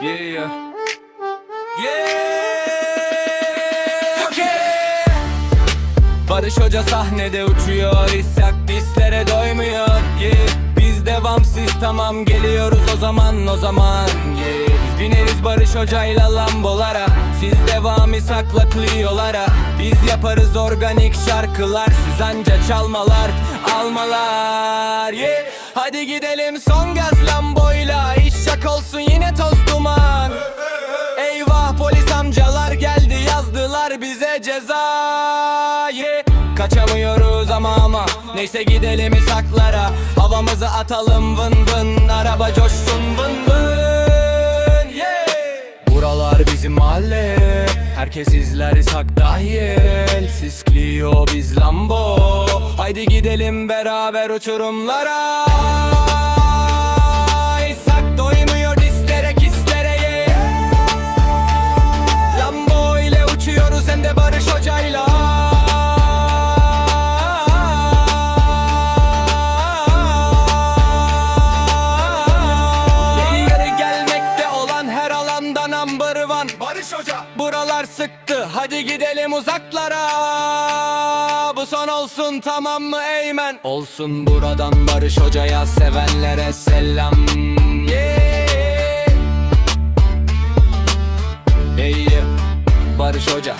Yeah, yeah. Yeah, okay. Barış Hoca sahnede uçuyor İsyak dislere doymuyor yeah. Biz devam siz tamam geliyoruz o zaman o zaman yeah. Biz bineriz Barış Hoca'yla lambolara Siz devamı sakla yollara Biz yaparız organik şarkılar Siz anca çalmalar almalar yeah. Hadi gidelim son gaz lamboyla Şak olsun yine toz duman. Eyvah polis amcalar geldi yazdılar bize cezayı. Kaçamıyoruz ama ama Neyse gidelim isaklara Havamızı atalım vın vın Araba coşsun vın vın yeah. Buralar bizim mahalle Herkes izler isak dahil. Siz Clio biz Lambo Haydi gidelim beraber uçurumlara alanda number one Barış Hoca. Buralar sıktı hadi gidelim uzaklara. Bu son olsun tamam mı eymen? Olsun buradan Barış Hoca'ya sevenlere selam. Yeah. Hey Barış Hoca